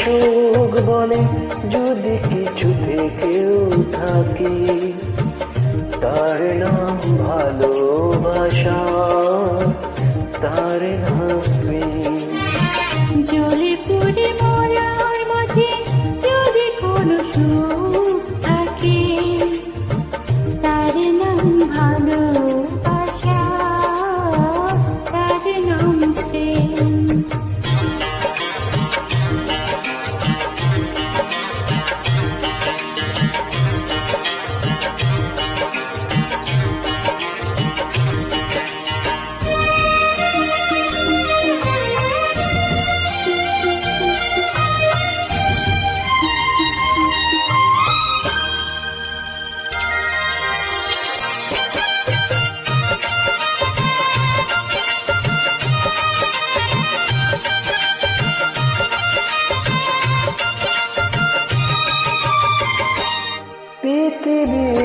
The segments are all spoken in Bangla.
সুখ বলে যদি কিছু থেকেও থাকি তার নাম ভালোবাসা তার নাম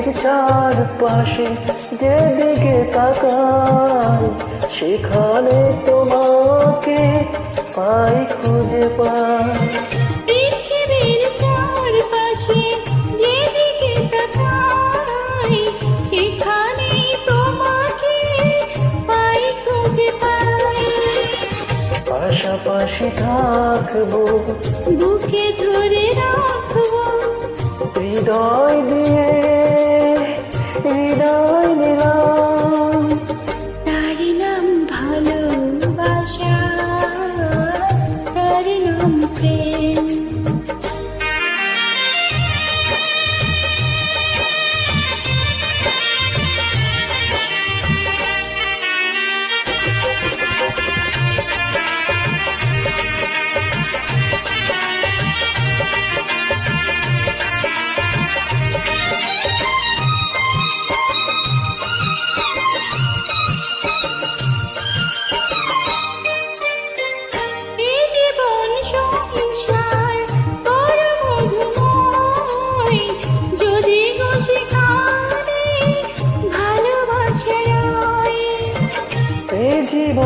পৃথিবীর চারপাশে যেদিকে তাকাই সেখানে তোমাকে পাই খুঁজে পাই। পৃথিবীর চারপাশে যেদিকে তাকাই সেখানে তোমাকে পাই খুঁজে পাই। পাশাপাশি থাকব বুকে ধরে রাখব। হৃদয়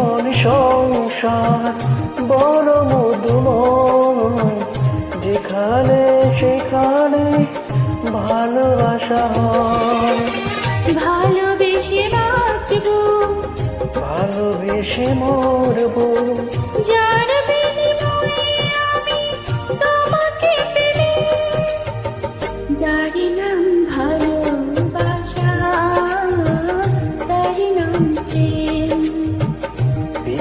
জীবন সংসার বড় মধুময় যেখানে সেখানে ভালোবাসা হয়। ভালোবেসে বাঁচবো। ভালোবেসে মরবো। যার বিনিময়ে আমি তোমাকে পেলে যার নাম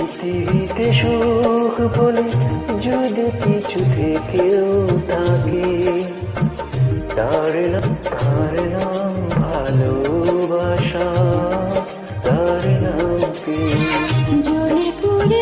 পৃথিবীতে সুখ বলে যদি কিছু থেকেও থাকে, তার নাম তার নাম ভালোবাসা, তার নাম জলে পুরে